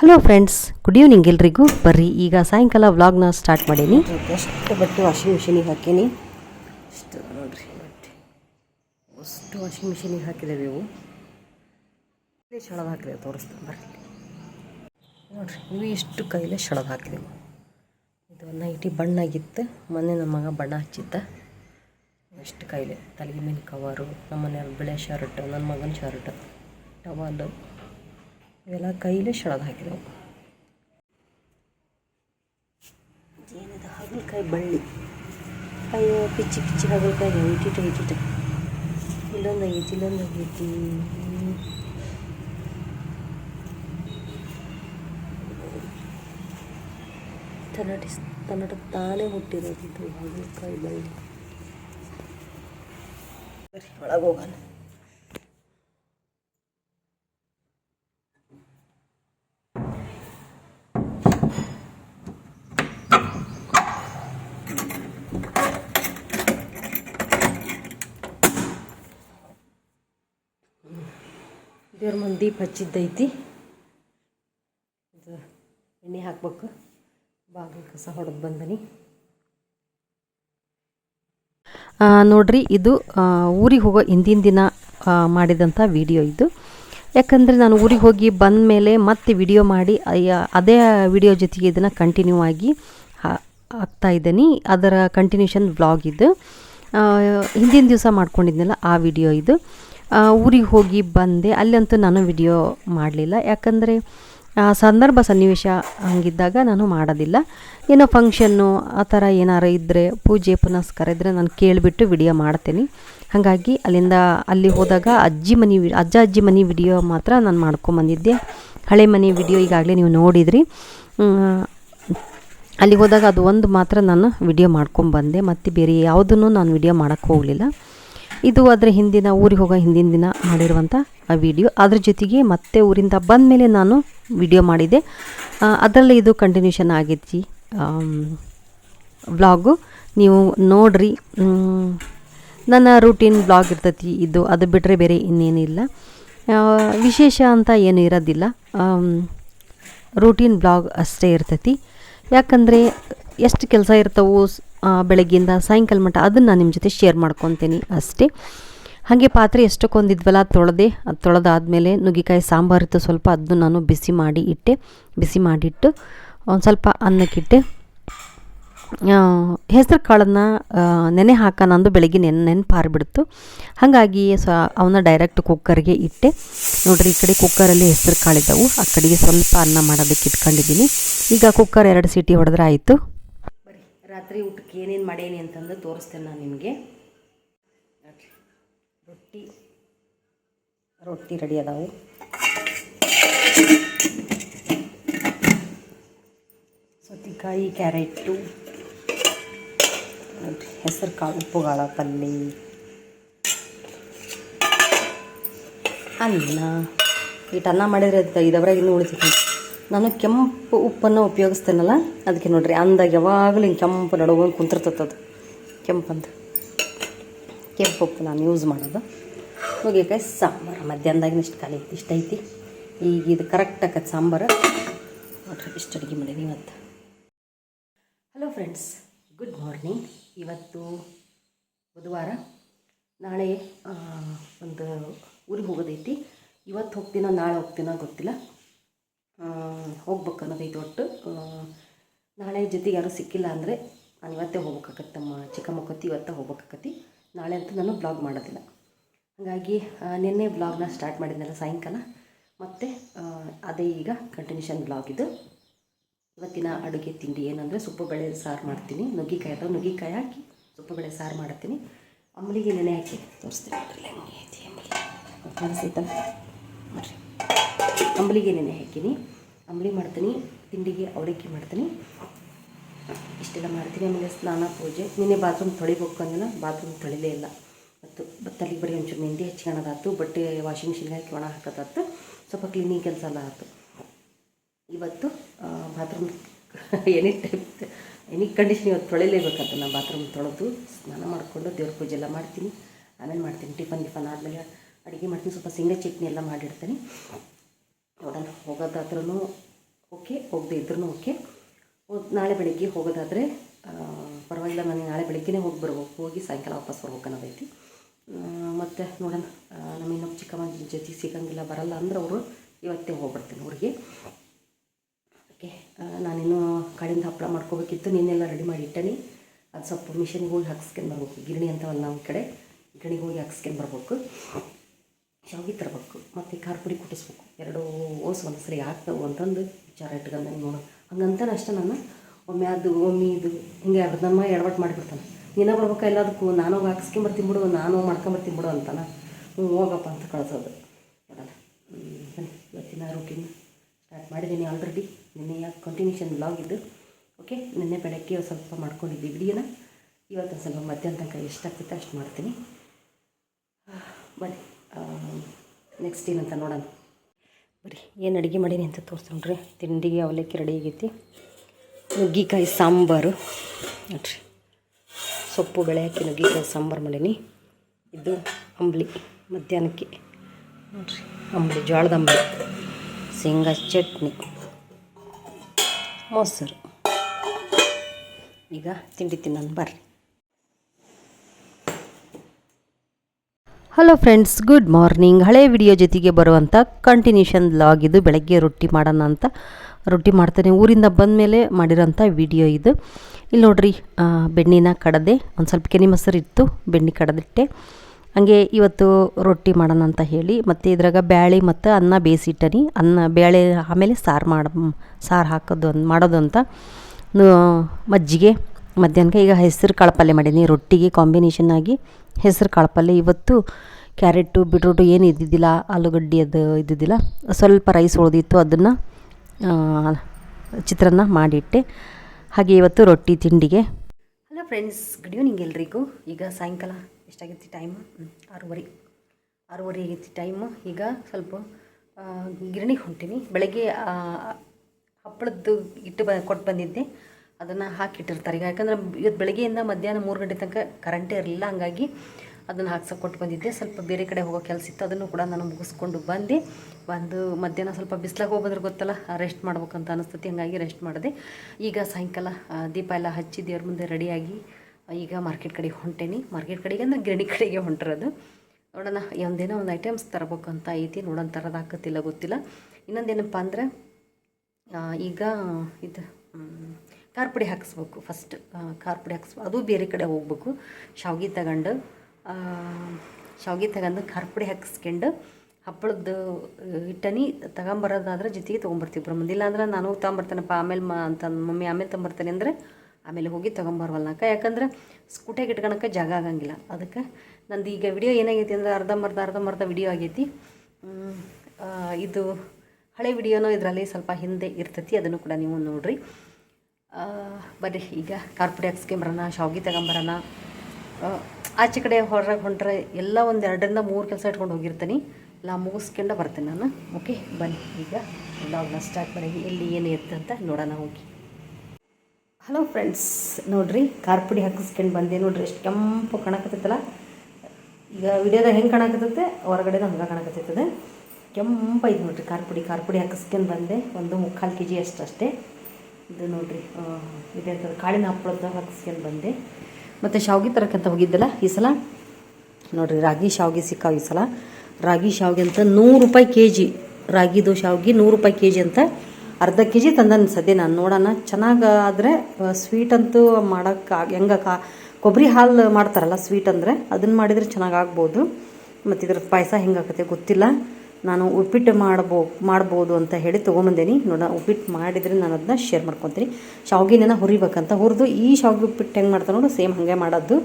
Hello friends good evening ಎಲ್ರಿಗೂ. ಬರ್ರಿ, ಈಗ ಸಾಯಂಕಾಲ ವ್ಲಾಗ್ನ ಸ್ಟಾರ್ಟ್ ಮಾಡೀನಿ. ಎಷ್ಟು ಬಟ್ಟೆ ವಾಷಿಂಗ್ ಮಿಷಿನಿಗೆ ಹಾಕೀನಿ. ಇಷ್ಟು ನೋಡ್ರಿ, ಬಟ್ಟೆ. ಅಷ್ಟು ವಾಷಿಂಗ್ ಮಿಷಿನಿಗೆ ಹಾಕಿದ್ದೇವೆ ಇವು. ಶಳದ ಹಾಕಿದೆ, ತೋರಿಸ್ತೀನಿ, ಬರ್ರಿ. ನೋಡ್ರಿ, ಇವು ಇಷ್ಟು ಕೈಲೇ ಶಳದ ಹಾಕಿದೆವು. ಇದು ನೈಟಿ ಬಣ್ಣಾಗಿತ್ತು, ಮೊನ್ನೆ ನಮ್ಮ ಮಗ ಬಣ್ಣ ಹಚ್ಚಿದ್ದ. ಇಷ್ಟು ಕೈಲೆ, ತಲೆಗೆ ಮೇಲೆ ಕವರು ನಮ್ಮ ಮನೆಯವ್ರ ಬಿಳೆ ಶರ್ಟ್ ನನ್ನ ಮಗನ ಶರ್ಟ್ ಟವಲ್. ಇವೆಲ್ಲ ಕೈಲೇ ಶಳದ ಹಾಕಿದವು ಏನಿದೆ ಹಾಗಲಕಾಯಿ ಬಳ್ಳಿ. ಅಯ್ಯೋ, ಪಿಚ್ಚಿ ಪಿಚ್ಚಿ ಹಾಗಲಕಾಯಿ ಇಟ್ಟಿಟ್ಟು ಇಟ್ಟಿಟ್ಟು ಇಲ್ಲೊಂದು ಆಗೈತಿ ಇಲ್ಲೊಂದು ಆಗೈತಿ. ತಾನೇ ಹುಟ್ಟಿರೋದಿದ್ದು ಹಾಗಲಕಾಯಿ ಬಳ್ಳಿ. ಒಳಗೆ ಹೋಗೋಣ. ದೇವ್ರ ಮುಂದೆ ದೀಪ ಹಚ್ಚಿದ್ದೈತಿ. ಇದು ಎಣ್ಣೆ ಹಾಕ್ಬೇಕು. ಬಾಗಿಲು ಕಸ ಹೊಡೆದು ಬಂದನಿ. ನೋಡ್ರಿ, ಇದು ಊರಿಗೆ ಹೋಗೋ ಹಿಂದಿನ ದಿನ ಮಾಡಿದಂಥ ವಿಡಿಯೋ ಇದು. ಯಾಕಂದರೆ ನಾನು ಊರಿಗೆ ಹೋಗಿ ಬಂದ ಮೇಲೆ ಮತ್ತೆ ವಿಡಿಯೋ ಮಾಡಿ ಅದೇ ವಿಡಿಯೋ ಜೊತೆಗೆ ಇದನ್ನು ಕಂಟಿನ್ಯೂ ಆಗಿ ಹಾಕ್ತಾ ಇದ್ದೀನಿ. ಅದರ ಕಂಟಿನ್ಯೂಷನ್ ವ್ಲಾಗ್ ಇದು. ಹಿಂದಿನ ದಿವಸ ಮಾಡ್ಕೊಂಡಿದ್ನಲ್ಲ ಆ ವಿಡಿಯೋ ಇದು. ಊರಿಗೆ ಹೋಗಿ ಬಂದೆ. ಅಲ್ಲಂತೂ ನಾನು ವಿಡಿಯೋ ಮಾಡಲಿಲ್ಲ. ಯಾಕಂದರೆ ಸಂದರ್ಭ ಸನ್ನಿವೇಶ ಹಂಗಿದ್ದಾಗ ನಾನು ಮಾಡೋದಿಲ್ಲ. ಏನೋ ಫಂಕ್ಷನ್ನು ಆ ಥರ ಏನಾರು ಇದ್ದರೆ ಪೂಜೆ ಪುನಸ್ಕಾರ ಇದ್ದರೆ ನಾನು ಕೇಳಿಬಿಟ್ಟು ವಿಡಿಯೋ ಮಾಡ್ತೀನಿ. ಹಾಗಾಗಿ ಅಲ್ಲಿಂದ ಅಲ್ಲಿ ಹೋದಾಗ ಅಜ್ಜಿ ಮನೆ, ಅಜ್ಜ ಅಜ್ಜಿ ಮನೆ ವಿಡಿಯೋ ಮಾತ್ರ ನಾನು ಮಾಡ್ಕೊಂಬಂದಿದ್ದೆ. ಹಳೆ ಮನೆ ವಿಡಿಯೋ ಈಗಾಗಲೇ ನೀವು ನೋಡಿದ್ರಿ. ಅಲ್ಲಿಗೆ ಅಲ್ಲಿ ಹೋದಾಗ ಅದು ಒಂದು ಮಾತ್ರ ನಾನು ವಿಡಿಯೋ ಮಾಡ್ಕೊಂಬಂದೆ. ಮತ್ತು ಬೇರೆ ಯಾವುದನ್ನು ನಾನು ವಿಡಿಯೋ ಮಾಡೋಕ್ಕೆ ಹೋಗಲಿಲ್ಲ. ಇದು ಅದರ ಹಿಂದಿನ ಊರಿಗೆ ಹೋಗೋ ಹಿಂದಿನ ದಿನ ಮಾಡಿರುವಂಥ ಆ ವಿಡಿಯೋ ಅದ್ರ ಜೊತೆಗೆ ಮತ್ತೆ ಊರಿಂದ ಬಂದ ಮೇಲೆ ನಾನು ವಿಡಿಯೋ ಮಾಡಿದೆ ಅದರಲ್ಲಿ ಇದು ಕಂಟಿನ್ಯೂಷನ್ ಆಗೈತಿ ವ್ಲಾಗು ನೀವು ನೋಡ್ರಿ. ನನ್ನ ರೂಟೀನ್ ಬ್ಲಾಗ್ ಇರ್ತೈತಿ ಇದು. ಅದು ಬಿಟ್ಟರೆ ಬೇರೆ ಇನ್ನೇನಿಲ್ಲ ವಿಶೇಷ ಅಂತ ಏನು ಇರೋದಿಲ್ಲ. ರೂಟೀನ್ ಬ್ಲಾಗ್ ಅಷ್ಟೇ ಇರ್ತೈತಿ. ಯಾಕಂದರೆ ಎಷ್ಟು ಕೆಲಸ ಇರ್ತವೋ ಬೆಳಗ್ಗಿಂದ ಸಾಯಂಕಾಲ ಮಟ್ಟ ಅದನ್ನು ನಾನು ನಿಮ್ಮ ಜೊತೆ ಶೇರ್ ಮಾಡ್ಕೊತೀನಿ ಅಷ್ಟೇ. ಹಾಗೆ ಪಾತ್ರೆ ಎಷ್ಟಕ್ಕೊಂದಿದ್ವಲ್ಲ ತೊಳೆದೆ, ಅದು ತೊಳೆದಾದಮೇಲೆ ನುಗ್ಗಿಕಾಯಿ ಸಾಂಬಾರು ಇತ್ತು ಸ್ವಲ್ಪ ಅದನ್ನು ನಾನು ಬಿಸಿ ಮಾಡಿ ಇಟ್ಟೆ, ಬಿಸಿ ಮಾಡಿಟ್ಟು ಒಂದು ಸ್ವಲ್ಪ ಅನ್ನಕ್ಕಿಟ್ಟೆ ಹೆಸರು ಕಾಳನ್ನು ನೆನೆ ಹಾಕ ನಂದು ಬೆಳಗ್ಗೆ ನೆನೆ ನೆನಪಾರಿಬಿಡ್ತು ಹಾಗಾಗಿ ಸ ಅವನ್ನ ಡೈರೆಕ್ಟ್ ಕುಕ್ಕರ್ಗೆ ಇಟ್ಟೆ. ನೋಡ್ರಿ ಈ ಕಡೆ ಕುಕ್ಕರಲ್ಲಿ ಹೆಸರು ಕಾಳಿದ್ದವು ಆ ಕಡೆಗೆ ಸ್ವಲ್ಪ ಅನ್ನ ಮಾಡೋದಕ್ಕೆ ಇಟ್ಕೊಂಡಿದ್ದೀನಿ. ಈಗ ಕುಕ್ಕರ್ ಎರಡು ಸೀಟಿ ಹೊಡೆದ್ರೆ ಆಯಿತು. ರಾತ್ರಿ ಊಟಕ್ಕೆ ಏನೇನು ಮಾಡೇನಿ ಅಂತಂದು ತೋರಿಸ್ತೇನೆ ನಾನು ನಿಮಗೆ. ರೊಟ್ಟಿ ರೊಟ್ಟಿ ರೆಡಿ ಅದಾವು. ಸೌತೆಕಾಯಿ ಕ್ಯಾರೆಟು ಹೆಸರು ಕಾಳು ಉಪ್ಪುಗಾಳ ಪಲ್ಯ ಅನ್ನ. ಇಟ್ಟು ಅನ್ನ ಮಾಡಿದ್ರೆ ಅದು ಇದವ್ರಾಗ ಇನ್ನೂ ಉಳಿತೈತಿ. ನಾನು ಕೆಂಪು ಉಪ್ಪನ್ನು ಉಪಯೋಗಿಸ್ತೇನಲ್ಲ, ಅದಕ್ಕೆ ನೋಡ್ರಿ, ಅಂದಾಗ ಯಾವಾಗಲೂ ಹಿಂಗೆ ಕೆಂಪು ನಡುವಂಗೆ ಕುಂತಿರ್ತದೆ ಕೆಂಪಂದು ಕೆಂಪು ಉಪ್ಪು ನಾನು ಯೂಸ್ ಮಾಡೋದು. ನುಗ್ಗೆಕಾಯಿ ಸಾಂಬಾರು. ಮಧ್ಯಾಹ್ನದಾಗಿನ ಇಷ್ಟು ಖಾಲಿ ಐತಿ, ಇಷ್ಟ ಐತಿ. ಈಗ ಇದು ಕರೆಕ್ಟ್ ಆಕತ್ತೆ ಸಾಂಬಾರು. ನೋಡ್ರಿ, ಇಷ್ಟು ಅಡುಗೆ ಮಾಡೀನಿ ಇವತ್ತು. ಹಲೋ ಫ್ರೆಂಡ್ಸ್ ಗುಡ್ ಮಾರ್ನಿಂಗ್ ಇವತ್ತು ಬುಧವಾರ. ನಾಳೆ ಒಂದು ಊರಿಗೆ ಹೋಗೋದೈತಿ. ಇವತ್ತು ಹೋಗ್ತೀನೋ, ನಾಳೆ ಹೋಗ್ತೀನೋ ಗೊತ್ತಿಲ್ಲ. ಹೋಗ್ಬೇಕು ಅನ್ನೋದೈತಿ ಒಟ್ಟು. ನಾಳೆ ಜೊತೆಗೆ ಯಾರೂ ಸಿಕ್ಕಿಲ್ಲ ಅಂದರೆ ನಾನು ಇವತ್ತೇ ಹೋಗ್ಬೇಕಾಗತ್ತೆ ನಮ್ಮ ಚಿಕ್ಕಮ್ಮಕ್ಕತ್ತಿ, ಇವತ್ತೇ ಹೋಗ್ಬೇಕಾಗತ್ತಿ. ನಾಳೆ ಅಂತೂ ನಾನು ಬ್ಲಾಗ್ ಮಾಡೋದಿಲ್ಲ. ಹಾಗಾಗಿ ನಿನ್ನೆ ಬ್ಲಾಗ್ನ ಸ್ಟಾರ್ಟ್ ಮಾಡಿದ್ನಲ್ಲ ಸಾಯಂಕಾಲ. ಮತ್ತು ಅದೇ ಈಗ ಕಂಟಿನ್ಯೂಷನ್ ಬ್ಲಾಗ್ ಇದು. ಇವತ್ತಿನ ಅಡುಗೆ ತಿಂಡಿ ಏನಂದರೆ ಸೊಪ್ಪು ಬೆಳೆ ಸಾರು ಮಾಡ್ತೀನಿ. ನುಗ್ಗಿಕಾಯಿ ಅಥವಾ ನುಗ್ಗಿಕಾಯಿ ಹಾಕಿ ಸೊಪ್ಪು ಬೆಳೆ ಸಾರು ಮಾಡ್ತೀನಿ. ಅಂಬಲಿಗೆ ನೆನೆ ಹಾಕಿ ತೋರಿಸ್ತೀನಿ. ಅಂಬಲಿಗೆ ನೆನೆ ಹಾಕಿನಿ. ಅಂಬಲಿ ಮಾಡ್ತೀನಿ, ತಿಂಡಿಗೆ ಅವಲಕ್ಕಿ ಮಾಡ್ತೀನಿ. ಇಷ್ಟೆಲ್ಲ ಮಾಡ್ತೀನಿ. ಆಮೇಲೆ ಸ್ನಾನ, ಪೂಜೆ. ನಿನ್ನೆ ಬಾತ್ರೂಮ್ ತೊಳಿಬೇಕು ಅಂದ್ರೆ ಬಾತ್ರೂಮ್ ತೊಳಿಲೇ ಇಲ್ಲ. ಮತ್ತು ತಲೆಗೆ ಬರೀ ಒಂಚೂರು ಮೆಹಂದಿ ಹಚ್ಕೊಳೋದಾಯ್ತು ಬಟ್ಟೆ ವಾಷಿಂಗ್ ಮಿಷಿನ್ಗೆ ಹಾಕಿ ಒಣ ಹಾಕೋದಾಯ್ತು. ಸ್ವಲ್ಪ ಕ್ಲೀನಿಂಗ್ ಕೆಲಸ ಎಲ್ಲ ಆಯಿತು. ಇವತ್ತು bathroom any type any condition ಇವತ್ತು ತೊಳಿಲೇಬೇಕಂತ ನಾನು ಬಾತ್ರೂಮ್ ತೊಳೆದು, ಸ್ನಾನ ಮಾಡಿಕೊಂಡು ದೇವ್ರ ಪೂಜೆ ಎಲ್ಲ ಮಾಡ್ತೀನಿ. ಆಮೇಲೆ ಮಾಡ್ತೀನಿ. ಟಿಫನ್ ಟಿಫನ್ ಆದಮೇಲೆ ಅಡುಗೆ ಮಾಡ್ತೀನಿ. ಸ್ವಲ್ಪ ಸಿಂಗ ಚಟ್ನಿ ಎಲ್ಲ ಮಾಡಿಡ್ತೀನಿ. ನೋಡೋಣ ಹೋಗೋದಾದ್ರೂ ಓಕೆ ಹೋಗದೆ ಇದ್ರೂ ಓಕೆ ನಾಳೆ ಬೆಳಗ್ಗೆ ಹೋಗೋದಾದರೆ ಪರವಾಗಿಲ್ಲ ನಾನು ನಾಳೆ ಬೆಳಗ್ಗೆನೇ ಹೋಗಿ ಬರ್ಬೇಕು, ಹೋಗಿ ಸಾಯಂಕಾಲ ವಾಪಸ್ ಬರ್ಬೇಕು ಅನ್ನೋದೈತಿ. ಮತ್ತು ನೋಡೋಣ ನಮ್ಮ ಇನ್ನೊಬ್ಬ ಚಿಕ್ಕಮ್ಮ ಜೊತೆ ಸಿಗಂಗಿಲ್ಲ, ಬರಲ್ಲ ಅಂದ್ರೆ ಅವರು ಇವತ್ತೇ ಹೋಗ್ಬಿಡ್ತೀನಿ ಊರಿಗೆ. ಓಕೆ ನಾನಿನ್ನೂ ಕಾಳಿಂದ ಹಪ್ಪಳ ಮಾಡ್ಕೋಬೇಕಿತ್ತು ನಿನ್ನೆಲ್ಲ ರೆಡಿ ಮಾಡಿ ಇಟ್ಟನಿ. ಅದು ಸ್ವಲ್ಪ ಮಿಷಿನ್ಗೆ ಹೋಗಿ ಹಾಕ್ಸ್ಕೊಂಡು ಬರ್ಬೇಕು, ಗಿರಣಿ ಅಂತವಲ್ಲ ನಮ್ಮ ಕಡೆ ಗಿರಣಿಗೆ ಹೋಗಿ ಹಾಕ್ಸ್ಕೊಂಡು ಬರ್ಬೇಕು. ಶಾವಿಗೆ ತರಬೇಕು, ಮತ್ತು ಖಾರ ಪುಡಿ ಕುಟ್ಟಿಸ್ಬೇಕು. ಎರಡು ಓಸ್ ಒಂದು ಸರಿ ಆಗ್ತವೆ ಅಂತಂದು ವಿಚಾರ ಇಟ್ಕೊಂಡಂಗೆ ನೋಡೋಣ ಹಂಗಂತಾನೆ ಅಷ್ಟೇ ನಾನು. ಒಮ್ಮೆ ಅದು, ಒಮ್ಮೆ ಇದು, ಹಿಂಗೆ ಅರ್ಧಮ್ಮ ಎಡವಟ್ಟು ಮಾಡಿಬಿಡ್ತಾನೆ. ನೀನು ಬರ್ಬೇಕು ಎಲ್ಲದಕ್ಕೂ? ನಾನು ಹಾಕ್ಸ್ಕೊಂಬರ್ತೀನಿ ಬಿಡು, ನಾನು ಮಾಡ್ಕೊಂಬರ್ತೀನಿ ಬಿಡು ಅಂತಾನೆ. ಹ್ಞೂ, ಹೋಗಪ್ಪ ಅಂತ ಕಳಿಸೋದು. ನೋಡೋಣ. ಬನ್ನಿ, ಇವತ್ತಿನ ರೂಟೀನ್ ಸ್ಟಾರ್ಟ್ ಮಾಡಿದ್ದೀನಿ ಆಲ್ರೆಡಿ ನಿನ್ನೆಯ ಕಂಟಿನ್ಯೂಷನ್ ಬ್ಲಾಗ್ ಇದು ಓಕೆ ನಿನ್ನೆ ಬೆಳಗ್ಗೆ ಸ್ವಲ್ಪ ಮಾಡ್ಕೊಂಡಿದ್ದೆ ವಿಡಿಯೋನ. ಇವತ್ತು ಸ್ವಲ್ಪ ಮಧ್ಯಾಹ್ನ ತನಕ ಎಷ್ಟಾಗ್ತೈತೆ ಅಷ್ಟು ಮಾಡ್ತೀನಿ. ಬನ್ನಿ. ನೆಕ್ಸ್ಟ್ ಏನಂತ ನೋಡೋಣ. ಬರೀ ಏನು ಅಡುಗೆ ಮಾಡೀನಿ ಅಂತ ತೋರಿಸ್ತೀನಿ ತಿಂಡಿಗೆ ಅವಲಕ್ಕಿ ರೆಡಿ ಆಗೈತಿ. ನುಗ್ಗಿಕಾಯಿ ಸಾಂಬಾರು. ನೋಡ್ರಿ. ಸೊಪ್ಪು, ಬೆಳೆ ಹಾಕಿ ನುಗ್ಗಿಕಾಯಿ ಸಾಂಬಾರು ಮಾಡೀನಿ. ಇದು ಅಂಬ್ಲಿ ಮಧ್ಯಾಹ್ನಕ್ಕೆ. ನೋಡ್ರಿ. ಅಂಬ್ಲಿ, ಜೋಳದ ಅಂಬ್ಲಿ. ಶೇಂಗಾ ಚಟ್ನಿ. ಮೊಸರು. ಈಗ ತಿಂಡಿ ತಿನ್ನೋಣ. ಬರ್ರಿ. ಹಲೋ ಫ್ರೆಂಡ್ಸ್ ಗುಡ್ ಮಾರ್ನಿಂಗ್ ಹಳೆ ವಿಡಿಯೋ ಜೊತೆಗೆ ಬರುವಂಥ ಕಂಟಿನ್ಯೂಷನ್ ಲಾಗ್ ಇದು. ಬೆಳಗ್ಗೆ ರೊಟ್ಟಿ ಮಾಡೋಣ ಅಂತ. ರೊಟ್ಟಿ ಮಾಡ್ತಾನೆ. ಊರಿಂದ ಬಂದ ಮೇಲೆ ಮಾಡಿರೋಂಥ ವಿಡಿಯೋ ಇದು. ಇಲ್ಲಿ ನೋಡ್ರಿ ಬೆಣ್ಣೆನ ಕಡದೆ, ಒಂದು ಸ್ವಲ್ಪ ಕೆನೆ ಮೊಸರು ಇತ್ತು, ಬೆಣ್ಣೆ ಕಡದಿಟ್ಟೆ. ಹಂಗೆ ಇವತ್ತು ರೊಟ್ಟಿ ಮಾಡೋಣ ಅಂತ ಹೇಳಿ. ಮತ್ತು ಇದ್ರಾಗ ಬ್ಯಾಳೆ ಮತ್ತು ಅನ್ನ ಬೇಯಿಸಿಟ್ಟನಿ. ಅನ್ನ ಬೇಳೆ ಆಮೇಲೆ ಸಾರು ಮಾಡ, ಸಾರು ಹಾಕೋದು ಮಾಡೋದು ಅಂತ. ಮಜ್ಜಿಗೆ ಮಧ್ಯಾಹ್ನಕ್ಕೆ ಈಗ ಹೆಸರು ಕಾಳು ಪಲ್ಯ ಮಾಡೀನಿ ರೊಟ್ಟಿಗೆ ಕಾಂಬಿನೇಷನ್ ಆಗಿ ಹೆಸರು ಕಾಳು ಪಲ್ಯ ಇವತ್ತು ಕ್ಯಾರೆಟು ಬೀಟ್ರೂಟು ಏನು ಇದ್ದಿದ್ದಿಲ್ಲ, ಆಲೂಗಡ್ಡೆ ಅದು ಇದ್ದಿದ್ದಿಲ್ಲ. ಸ್ವಲ್ಪ ರೈಸ್ ಉಳಿದಿತ್ತು, ಅದನ್ನು ಚಿತ್ರಾನ್ನ ಮಾಡಿಟ್ಟೆ. ಹಾಗೆ ಇವತ್ತು ರೊಟ್ಟಿ ತಿಂಡಿಗೆ. ಹಲೋ ಫ್ರೆಂಡ್ಸ್ ಗುಡ್ ಈವ್ನಿಂಗ್ ಎಲ್ರಿಗೂ. ಈಗ ಸಾಯಂಕಾಲ ಎಷ್ಟಾಗಿತ್ತು ಟೈಮು ಆರೂವರೆ. ಆರೂವರೆ ಆಗೈತಿ ಟೈಮು ಈಗ ಸ್ವಲ್ಪ ಗಿರಣಿಗೆ ಹೊಂಟೀನಿ. ಬೆಳಗ್ಗೆ ಹಪ್ಪಳದ್ದು ಇಟ್ಟು ಬ ಕೊಟ್ಟು ಬಂದಿದ್ದೆ. ಅದನ್ನು ಹಾಕಿಟ್ಟಿರ್ತಾರೆ. ಈಗ ಯಾಕಂದ್ರೆ ಇವತ್ತು ಬೆಳಗ್ಗೆಯಿಂದ ಮಧ್ಯಾಹ್ನ ಮೂರು ಗಂಟೆ ತನಕ ಕರೆಂಟೇ ಇರಲಿಲ್ಲ, ಹಂಗಾಗಿ ಅದನ್ನು ಹಾಕ್ಸೋಕೆ ಕೊಟ್ಟು ಬಂದಿದ್ದೆ. ಸ್ವಲ್ಪ ಬೇರೆ ಕಡೆ ಹೋಗೋ ಕೆಲಸ ಇತ್ತು, ಅದನ್ನು ಕೂಡ ನಾನು ಮುಗಿಸ್ಕೊಂಡು ಬಂದು. ಒಂದು ಮಧ್ಯಾಹ್ನ ಸ್ವಲ್ಪ ಬಿಸಿಲಾಗ ಹೋಗೋದ್ರೆ ಗೊತ್ತಲ್ಲ ರೆಸ್ಟ್ ಮಾಡ್ಬೇಕಂತ ಅನಿಸ್ತತಿ, ಹಂಗಾಗಿ ರೆಸ್ಟ್ ಮಾಡಿದೆ. ಈಗ ಸಾಯಂಕಾಲ ದೀಪ ಎಲ್ಲ ಹಚ್ಚಿ ದೇವ್ರ ಮುಂದೆ ರೆಡಿಯಾಗಿ, ಈಗ ಮಾರ್ಕೆಟ್ ಕಡೆಗೆ ಹೊಂಟೇನಿ. ಮಾರ್ಕೆಟ್ ಕಡೆಗೆ ಅಂದರೆ ಗಿರಣಿ ಕಡೆಗೆ ಹೊಂಟಿರೋದು. ನೋಡೋಣ ಒಂದೇನೋ ಒಂದು ಐಟಮ್ಸ್ ತರಬೇಕಂತ ಐತಿ ನೋಡೋಣ ತರೋದು ಹಾಕತ್ತಿಲ್ಲ ಗೊತ್ತಿಲ್ಲ. ಇನ್ನೊಂದೇನಪ್ಪ ಅಂದ್ರೆ ಈಗ ಇದು ಖಾರ ಪುಡಿ ಹಾಕಿಸ್ಬೇಕು. ಫಸ್ಟ್ ಖಾರ ಪುಡಿ ಹಾಕಿಸ್ಬೇಕು. ಅದು ಬೇರೆ ಕಡೆ ಹೋಗ್ಬೇಕು. ಶಾವ್ಗೆ ತಗೊಂಡು ಶಾವ್ಗೆ ತಗೊಂಡು ಖಾರ ಪುಡಿ ಹಾಕಿಸ್ಕೊಂಡು ಹಪ್ಪಳದ್ದು ಹಿಟ್ಟನಿ ತಗೊಂಬರೋದಾದ್ರೆ ಜೊತೆಗೆ ತೊಗೊಂಬರ್ತೀವಿ. ಬ್ರಹ್ಮಂದ ಇಲ್ಲಾಂದ್ರೆ ನಾನು ತೊಗೊಂಬರ್ತೇನಪ್ಪ, ಆಮೇಲೆ ಮಾ ಅಂತ ಮಮ್ಮಿ ಆಮೇಲೆ ತೊಗೊಂಬರ್ತೇನೆ ಅಂದರೆ ಆಮೇಲೆ ಹೋಗಿ ತೊಗೊಂಬರ್ವಲ್ನಕ ಯಾಕಂದ್ರೆ ಸ್ಕೂಟಿಯಾಗಿ ಇಟ್ಕೊಳಕ್ಕೆ ಜಾಗ ಆಗಂಗಿಲ್ಲ. ಅದಕ್ಕೆ ನಂದು ಈಗ ವಿಡಿಯೋ ಏನಾಗೈತಿ ಅಂದ್ರೆ ಅರ್ಧಂಬರ್ಧ ಅರ್ಧಂಬರ್ಧ ವಿಡಿಯೋ ಆಗೈತಿ. ಇದು ಹಳೆ ವಿಡಿಯೋನೂ ಇದರಲ್ಲಿ ಸ್ವಲ್ಪ ಹಿಂದೆ ಇರ್ತೈತಿ. ಅದನ್ನು ಕೂಡ ನೀವು ನೋಡ್ರಿ. ಬರ್ರಿ ಈಗ ಪುಡಿ ಹಾಕ್ಸ್ಕೊಂಬರೋಣ ಶಾವ್ಗೆ ತಗೊಂಬರೋಣ ಆಚೆ ಕಡೆ ಹೊರಗೆ ಹೊಂಟ್ರೆ ಎಲ್ಲ ಒಂದು ಎರಡರಿಂದ ಮೂರು ಕೆಲಸ ಇಟ್ಕೊಂಡು ಹೋಗಿರ್ತೀನಿ. ಎಲ್ಲ ಮುಗಿಸ್ಕೊಂಡು ಬರ್ತೇನೆ ನಾನು. ಓಕೆ ಬನ್ನಿ, ಈಗ ಲಾಗ್ನ ಸ್ಟಾರ್ಟ್ ಮಾಡಿ ಎಲ್ಲಿ ಏನು ಇರುತ್ತೆ ಅಂತ ನೋಡೋಣ, ಹೋಗಿ. ಹಲೋ ಫ್ರೆಂಡ್ಸ್ ನೋಡಿರಿ, ಕಾರ್ಪುಡಿ ಪುಡಿ ಹಾಕಿಸ್ಕೊಂಡು ಬಂದೆ. ನೋಡಿರಿ, ಎಷ್ಟು ಕೆಂಪು ಕಾಣಕತ್ತೈತಲ್ಲ. ಈಗ ವಿಡಿಯೋದಾಗ ಹೆಂಗೆ ಕಾಣಕತ್ತೈತೆ? ಹೊರಗಡೆ ಹಂಗೆ ಕಾಣಕತ್ತೈತದೆ. ಕೆಂಪು ಐದು ನೋಡ್ರಿ, ಕಾರ್ಪುಡಿ ಪುಡಿ ಖಾರ ಪುಡಿ ಹಾಕಿಸ್ಕೊಂಡು ಬಂದೆ. ಒಂದು ಮುಕ್ಕಾಲು ಕೆ ಜಿ ಅಷ್ಟೇ. ಇದು ನೋಡ್ರಿ ಆ, ಕಾಳಿನ ಹಪ್ಪಳದ ಹಾಕಿಸ್ಕೊಂಡು ಬಂದೆ. ಮತ್ತು ಶಾವ್ಗೆ ತರಕ್ಕಂತ ಹೋಗಿದ್ದಲ್ಲ ಈ ಸಲ? ನೋಡ್ರಿ ರಾಗಿ ಶಾವ್ಗೆ ಸಿಕ್ಕಾವ ಈ ಸಲ. ರಾಗಿ ಶಾವ್ಗೆ ಅಂತ ನೂರು ರೂಪಾಯಿ ಕೆ ಜಿ ರಾಗಿದು ಶಾವ್ಗೆ ನೂರು ರೂಪಾಯಿ ಕೆ ಜಿ ಅಂತ. ಅರ್ಧ ಕೆ ಜಿ ತಂದನು ಸದ್ಯ ನಾನು ನೋಡೋಣ. ಚೆನ್ನಾಗಿ ಆದರೆ ಸ್ವೀಟ್ ಅಂತೂ ಮಾಡೋಕ್ಕೆ ಹೆಂಗೆ ಕಾ ಕೊಬ್ಬರಿ ಹಾಲು ಮಾಡ್ತಾರಲ್ಲ ಸ್ವೀಟ್ ಅಂದರೆ ಅದನ್ನು ಮಾಡಿದರೆ ಚೆನ್ನಾಗಿ ಆಗ್ಬೋದು. ಮತ್ತು ಇದ್ರ ಪಾಯಸ ಹೆಂಗಾಗತ್ತೆ ಗೊತ್ತಿಲ್ಲ. ನಾನು ಉಪ್ಪಿಟ್ಟು ಮಾಡ್ಬೋ, ಮಾಡ್ಬೋದು ಅಂತ ಹೇಳಿ ತೊಗೊಂಬಂದೇನಿ. ನೋಡ ಉಪ್ಪಿಟ್ಟು ಮಾಡಿದರೆ ನಾನು ಅದನ್ನ ಶೇರ್ ಮಾಡ್ಕೊತೀನಿ. ಶಾವಿಗೆನ ಹುರಿಬೇಕಂತ ಹುರಿದು, ಈ ಶಾವಿಗೆ ಉಪ್ಪಿಟ್ಟು ಹೆಂಗೆ ಮಾಡ್ತಾರೆ ನೋಡು ಸೇಮ್ ಹಾಗೆ ಮಾಡೋದು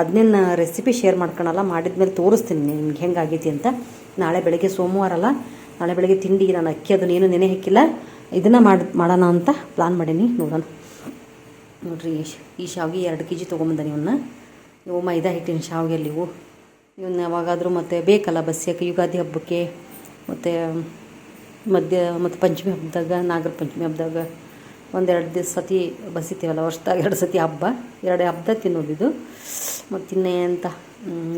ಅದನ್ನ ರೆಸಿಪಿ ಶೇರ್ ಮಾಡ್ಕೊಳಲ್ಲ ಮಾಡಿದ್ಮೇಲೆ ತೋರಿಸ್ತೀನಿ ನಿಮ್ಗೆ ಹೆಂಗಾಗೈತಿ ಅಂತ. ನಾಳೆ ಬೆಳಗ್ಗೆ ಸೋಮವಾರ ಅಲ್ಲ, ನಾಳೆ ಬೆಳಗ್ಗೆ ತಿಂಡಿ ನಾನು ಅಕ್ಕಿ ಅದನ್ನ ಏನು ನೆನೆ ಹಾಕಿಲ್ಲ. ಇದನ್ನು ಮಾಡಿ, ಮಾಡೋಣ ಅಂತ ಪ್ಲಾನ್ ಮಾಡೀನಿ, ನೋಡೋಣ. ನೋಡಿರಿ, ಈ ಶಾವಿಗೆ ಎರಡು ಕೆ ಜಿ ತೊಗೊಂಬಂದಾನೆ ಇವನ್ನ ಇವು ಮೈದಾ ಹಿಟ್ಟಿನ ಇವು. ಇವನ್ನ ಯಾವಾಗಾದರೂ ಮತ್ತೆ ಬೇಕಲ್ಲ ಬಸ್ಸಕ್ಕೆ ಯುಗಾದಿ ಹಬ್ಬಕ್ಕೆ. ಮತ್ತು ಮಧ್ಯ ಮತ್ತು ಪಂಚಮಿ ಹಬ್ಬದಾಗ, ನಾಗರ ಪಂಚಮಿ ಹಬ್ಬದಾಗ ಒಂದೆರಡು ದಿವಸ ಸತಿ ಬಸಿತೀವಲ್ಲ, ವರ್ಷದಾಗ ಎರಡು ಸತಿ ಹಬ್ಬ. ಎರಡು ತಿನ್ನೋದು ಇದು ಮತ್ತು ಇನ್ನೇ ಅಂತ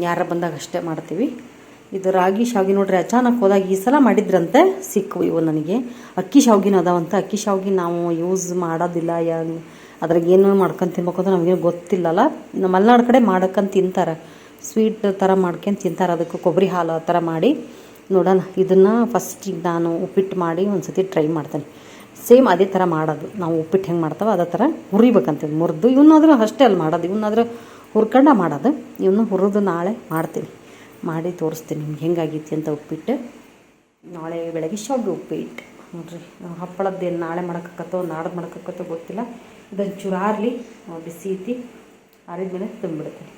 ಯಾರ ಬಂದಾಗ ಅಷ್ಟೇ ಮಾಡ್ತೀವಿ. ಇದು ರಾಗಿ ಶಾವಿಗೆ ನೋಡ್ರಿ, ಅಚಾನಕ್ ಹೋದಾಗ ಈ ಸಲ ಮಾಡಿದ್ರಂತೆ ಸಿಕ್ಕವು ಇವು ನನಗೆ. ಅಕ್ಕಿ ಶಾವ್ಗಿನ ಅದಾವಂತ. ಅಕ್ಕಿ ಶಾವ್ಗೆ ನಾವು ಯೂಸ್ ಮಾಡೋದಿಲ್ಲ ಯಾ ಅದ್ರಾಗ ಏನು ಮಾಡ್ಕೊಂಡು ತಿನ್ಬೇಕು ಅಂತ ನಮಗೇನು ಗೊತ್ತಿಲ್ಲಲ್ಲ. ನಮ್ಮ ಮಲೆನಾಡು ಕಡೆ ಮಾಡ್ಕೊಂಡು ತಿಂತಾರೆ. ಸ್ವೀಟ್ ಥರ ಮಾಡ್ಕೊಂಡು ತಿಂತಾರೆ. ಅದಕ್ಕೆ ಕೊಬ್ಬರಿ ಹಾಲು ಆ ಥರ ಮಾಡಿ. ನೋಡೋಣ. ಇದನ್ನು ಫಸ್ಟಿಗೆ ನಾನು ಉಪ್ಪಿಟ್ಟು ಮಾಡಿ ಒಂದು ಸತಿ ಟ್ರೈ ಮಾಡ್ತೇನೆ. ಸೇಮ್ ಅದೇ ಥರ ಮಾಡೋದು. ನಾವು ಉಪ್ಪಿಟ್ಟು ಹೆಂಗೆ ಮಾಡ್ತಾವೆ ಅದೇ ಥರ ಹುರಿಬೇಕಂತ ಮುರಿದು ಇವನ್ನಾದರೂ ಅಷ್ಟೇ ಅಲ್ಲಿ ಮಾಡೋದು. ಇವನ್ನಾದರೂ ಹುರ್ಕಂಡ ಮಾಡೋದು. ಇವನ್ನ ಹುರಿದು ನಾಳೆ ಮಾಡ್ತೀನಿ. ಮಾಡಿ ತೋರಿಸ್ತೀನಿ ನಿಮ್ಗೆ ಹೆಂಗಾಗೈತಿ ಅಂತ ಉಪ್ಪಿಟ್ಟು. ನಾಳೆ ಬೆಳಗ್ಗೆ ಶಾವಿಗೆ ಉಪ್ಪಿಟ್ಟು. ನೋಡ್ರಿ ಹಪ್ಪಳದ್ದೇನು ನಾಳೆ ಮಾಡೋಕ್ಕತ್ತೋ ನಾಡ್ದು ಮಾಡೋಕ್ಕತ್ತೋ ಗೊತ್ತಿಲ್ಲ. ಇದೊಂದು ಚೂರು ಆರಲಿ, ಬಿಸಿ ಐತಿ. ಆರಿದ್ಮೇಲೆ ತುಂಬಿಡ್ತೀನಿ